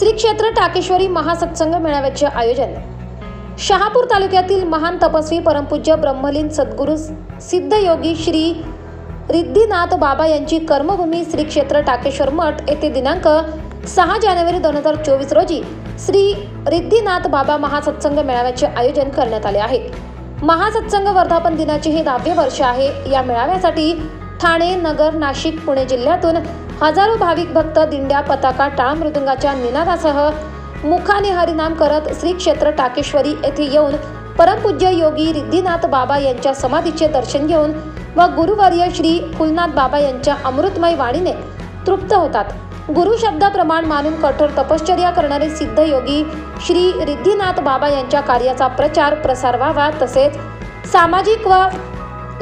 श्री क्षेत्र टाकेश्वरी महासत्संग मेळाव्याचे आयोजन. शहापूर तालुक्यातील महान तपस्वी परमपूज्य ब्रह्मलीन सद्गुरू सिद्धयोगी श्री रिद्धिनाथ बाबा यांची कर्मभूमी श्री क्षेत्र टाकेश्वर मठ येथे दिनांक सहा जानेवारी दोन हजार चोवीस रोजी श्री रिद्धिनाथ बाबा महासत्संग मेळाव्याचे आयोजन करण्यात आले आहे. महासत्संग वर्धापन दिनाचे हे दहावे वर्ष आहे. या मेळाव्यासाठी ठाणे नगर नाशिक पुणे जिल्ह्यातून हजारो भाविक भक्त दिंड्या पताका टाळ मृदुंगाच्या निनादासह मुखाने हरिनाम करत श्री क्षेत्र टाकेश्वरी येथे येऊन परमपूज्य योगी रिद्धिनाथ बाबा यांच्या समाधीचे दर्शन घेऊन व गुरुवर्य श्री फुलनाथ बाबा यांच्या अमृतमय वाणीने तृप्त होतात. गुरु शब्दाप्रमाण मानून कठोर तपश्चर्या करणारे सिद्ध योगी श्री रिद्धिनाथ बाबा यांच्या कार्याचा प्रचार प्रसार व्हावा तसेच सामाजिक व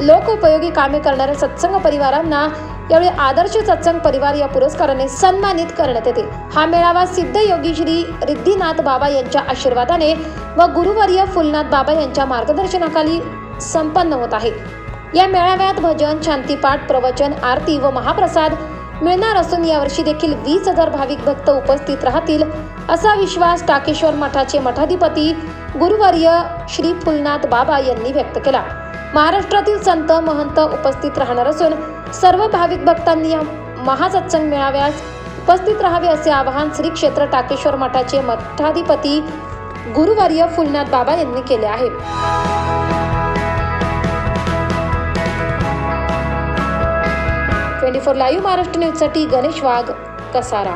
लोकोपयोगी कामे करणाऱ्या सत्संग परिवारांना यावेळी आदर्श सत्संग परिवार या पुरस्काराने सन्मानित करण्यात येते. हा मेळावा सिद्ध योगी श्री रिद्धिनाथ बाबा यांच्या आशीर्वादाने व गुरुवर्य फुलनाथ बाबा यांच्या मार्गदर्शनाखाली संपन्न होत आहे. या मेळाव्यात भजन शांतीपाठ प्रवचन आरती व महाप्रसाद मिळणार असून यावर्षी देखील वीस हजार भाविक भक्त उपस्थित राहतील असा विश्वास टाकेश्वर मठाचे मठाधिपती गुरुवर्य श्री फुलनाथ बाबा यांनी व्यक्त केला. महाराष्ट्रातील संत महंत उपस्थित राहणार असून सर्व भाविक भक्तांनी या महासत्संग मेळाव्यास उपस्थित राहावे असे आवाहन श्री क्षेत्र टाकेश्वर मठाचे मठाधिपती गुरुवर्य फुलनाथ बाबा यांनी केले आहे. ट्वेंटी फोर लाईव्ह महाराष्ट्र न्यूजसाठी गणेश वाघ कसारा.